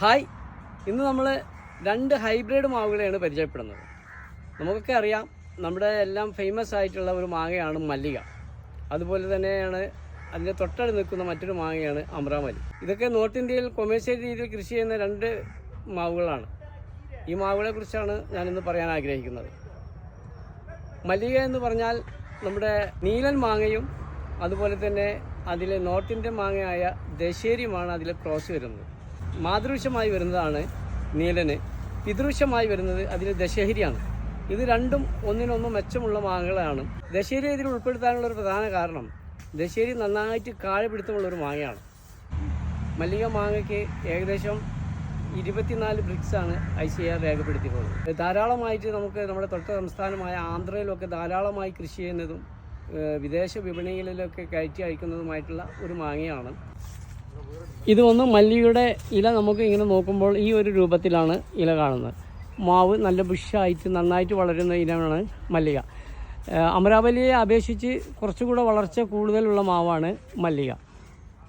Hi. ഇന്ന് നമ്മൾ രണ്ട് ഹൈബ്രിഡ് മാവുകളെയാണ് പരിചയപ്പെടുന്നത്. നമുക്കൊക്കെ അറിയാം നമ്മുടെ എല്ലാം ഫേമസ് ആയിട്ടുള്ള ഒരു മാങ്ങയാണ് മല്ലിക. അതുപോലെ തന്നെയാണ് അതിന്റെ തൊട്ടടി നിൽക്കുന്ന മറ്റൊരു മാങ്ങയാണ് അമ്രാമലി. ഇതൊക്കെ നോർത്ത് ഇന്ത്യയിൽ കൊമേഴ്സ്യൽ രീതിയിൽ കൃഷി ചെയ്യുന്ന രണ്ട് മാവുകളാണ്. ഈ മാവുകളെക്കുറിച്ചാണ് ഞാനിന്ന് പറയാൻ ആഗ്രഹിക്കുന്നത്. മല്ലിക എന്ന് പറഞ്ഞാൽ നമ്മുടെ നീലൻ മാങ്ങയും അതുപോലെ തന്നെ അതിലെ നോർത്ത് ഇന്ത്യൻ മാങ്ങയായ ദശേരിയുമാണ് അതിലെ ക്രോസ് വരുന്നത്. മാതൃവശമായി വരുന്നതാണ് നീലന്. പിതൃവശമായി വരുന്നത് അതിൽ ദശഹരിയാണ്. ഇത് രണ്ടും ഒന്നിനൊന്നും മെച്ചമുള്ള മാങ്ങകളാണ്. ദശേരി ഇതിൽ ഉൾപ്പെടുത്താനുള്ള ഒരു പ്രധാന കാരണം ദശേരി നന്നായിട്ട് കാഴ പിടുത്തമുള്ള ഒരു മാങ്ങയാണ്. മല്ലിക മാങ്ങയ്ക്ക് ഏകദേശം ഇരുപത്തിനാല് ബ്രിക്സ് ആണ് ഐ സി ആർ രേഖപ്പെടുത്തിയിട്ടുള്ളത്. ധാരാളമായിട്ട് നമുക്ക് നമ്മുടെ തൊട്ട സംസ്ഥാനമായ ആന്ധ്രയിലൊക്കെ ധാരാളമായി കൃഷി ചെയ്യുന്നതും വിദേശ വിപണികളിലൊക്കെ കയറ്റി അയക്കുന്നതുമായിട്ടുള്ള ഒരു മാങ്ങയാണ്. ഇത് വന്ന് മല്ലിയുടെ ഇല നമുക്ക് ഇങ്ങനെ നോക്കുമ്പോൾ ഈ ഒരു രൂപത്തിലാണ് ഇല കാണുന്നത്. മാവ് നല്ല ബുഷായിട്ട് നന്നായിട്ട് വളരുന്ന ഇനമാണ് മല്ലിക. അമരാവലിയെ അപേക്ഷിച്ച് കുറച്ചുകൂടെ വളർച്ച കൂടുതലുള്ള മാവാണ് മല്ലിക.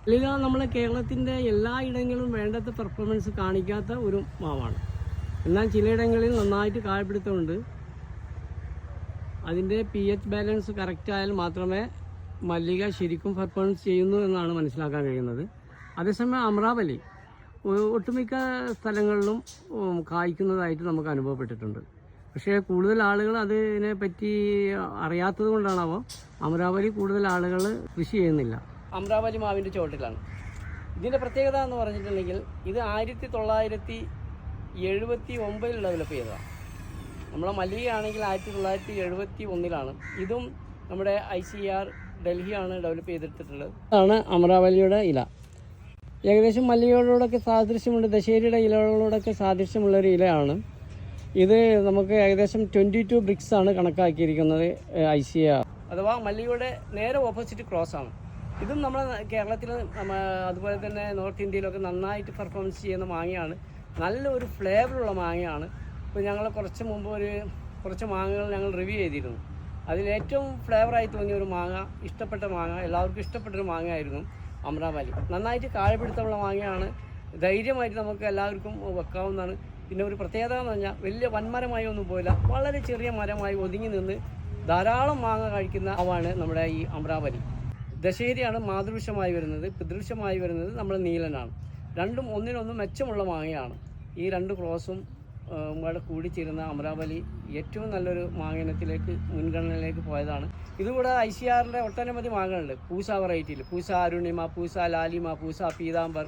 മല്ലിക നമ്മളെ കേരളത്തിന്റെ എല്ലായിടങ്ങളിലും വേണ്ടത്ര പെർഫോമൻസ് കാണിക്കാത്ത ഒരു മാവാണ്. എന്നാൽ ചിലയിടങ്ങളിൽ നന്നായിട്ട് കാഴ്പിടുത്തമുണ്ട് അതിന്റെ പി എച്ച് ബാലൻസ് കറക്റ്റ് ആയാൽ മാത്രമേ മല്ലിക ശരിക്കും പെർഫോമൻസ് ചെയ്യുന്നു എന്നാണ് മനസ്സിലാക്കാൻ കഴിയുന്നത്. അതേസമയം അമ്രാവലി ഒട്ടുമിക്ക സ്ഥലങ്ങളിലും കായ്ക്കുന്നതായിട്ട് നമുക്ക് അനുഭവപ്പെട്ടിട്ടുണ്ട്. പക്ഷേ കൂടുതൽ ആളുകൾ അതിനെ പറ്റി അറിയാത്തത് കൊണ്ടാണാവോ അമരാവലി കൂടുതൽ ആളുകൾ കൃഷി ചെയ്യുന്നില്ല. അമരാവലി മാവിന്റെ ചോട്ടിലാണ്. ഇതിന്റെ പ്രത്യേകത എന്ന് പറഞ്ഞിട്ടുണ്ടെങ്കിൽ ഇത് ആയിരത്തി തൊള്ളായിരത്തി എഴുപത്തി ഒമ്പതിൽ ഡെവലപ്പ് ചെയ്തതാണ് നമ്മളെ മല്ലികയാണെങ്കിൽ ആയിരത്തി തൊള്ളായിരത്തി എഴുപത്തി ഒന്നിലാണ്. ഇതും നമ്മുടെ ഐ സി ആർ ഡൽഹിയാണ് ഡെവലപ്പ് ചെയ്തിട്ടുള്ളത്. അതാണ് അമരാവലിയുടെ ഇല. ഏകദേശം മല്ലികകളോടൊക്കെ സാദൃശ്യമുണ്ട്. ദശേരിയുടെ ഇലകളോടൊക്കെ സാദൃശ്യമുള്ള ഒരു ഇലയാണ്. ഇത് നമുക്ക് ഏകദേശം ട്വന്റി ടു ബ്രിക്സ് ആണ് കണക്കാക്കിയിരിക്കുന്നത് ഐ സി ആർ അഥവാ മല്ലികയുടെ നേരെ ഓപ്പോസിറ്റ് ക്രോസ് ആണ്. ഇതും നമ്മൾ കേരളത്തിൽ അതുപോലെ തന്നെ നോർത്ത് ഇന്ത്യയിലൊക്കെ നന്നായിട്ട് പെർഫോമൻസ് ചെയ്യുന്ന മാങ്ങയാണ്. നല്ല ഒരു ഫ്ലേവറുള്ള മാങ്ങയാണ്. ഇപ്പോൾ ഞങ്ങൾ കുറച്ച് മുമ്പ് ഒരു കുറച്ച് മാങ്ങകൾ ഞങ്ങൾ റിവ്യൂ ചെയ്തിരുന്നു. അതിൽ ഏറ്റവും ഫ്ലേവറായി തോന്നിയ ഒരു മാങ്ങ ഇഷ്ടപ്പെട്ട മാങ്ങ എല്ലാവർക്കും ഇഷ്ടപ്പെട്ടൊരു മാങ്ങയായിരുന്നു. അമൃതാമലി നന്നായിട്ട് കാഴപിടുത്തമുള്ള മാങ്ങയാണ്. ധൈര്യമായിട്ട് നമുക്ക് എല്ലാവർക്കും വെക്കാവുന്നതാണ്. പിന്നെ ഒരു പ്രത്യേകത എന്ന് പറഞ്ഞാൽ വലിയ വൻമരമായി ഒന്നും പോയില്ല. വളരെ ചെറിയ മരമായി ഒതുങ്ങി നിന്ന് ധാരാളം മാങ്ങ കഴിക്കുന്ന ആവാണ് നമ്മുടെ ഈ അമരാവലി. ദശേരിയാണ് മാതൃവൃക്ഷമായി വരുന്നത്. പിതൃവൃക്ഷമായി വരുന്നത് നമ്മുടെ നീലനാണ്. രണ്ടും ഒന്നിനൊന്നും മെച്ചമുള്ള മാങ്ങയാണ്. ഈ രണ്ട് ക്രോസും ഇവിടെ കൂടിച്ചേരുന്ന അമരാവലി ഏറ്റവും നല്ലൊരു മാങ്ങനത്തിലേക്ക് മുൻഗണനയിലേക്ക് പോയതാണ്. ഇതുകൂടെ ഐ സി ആറിന്റെ ഒട്ടനവധി മാങ്ങകളുണ്ട്. പൂസ വെറൈറ്റിയിൽ പൂസ അരുണിമ പൂസ ലാലിമ പൂസ പീതാംബർ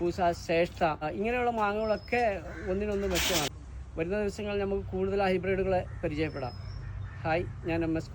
പൂസ ശ്രേഷ്ഠ ഇങ്ങനെയുള്ള മാങ്ങകളൊക്കെ ഒന്നിനൊന്ന് മെച്ചമാണ്. വരുന്ന ദിവസങ്ങളിൽ നമുക്ക് കൂടുതൽ ഹൈബ്രിഡുകളെ പരിചയപ്പെടാം. ഹായ് ഞാൻ എം എസ്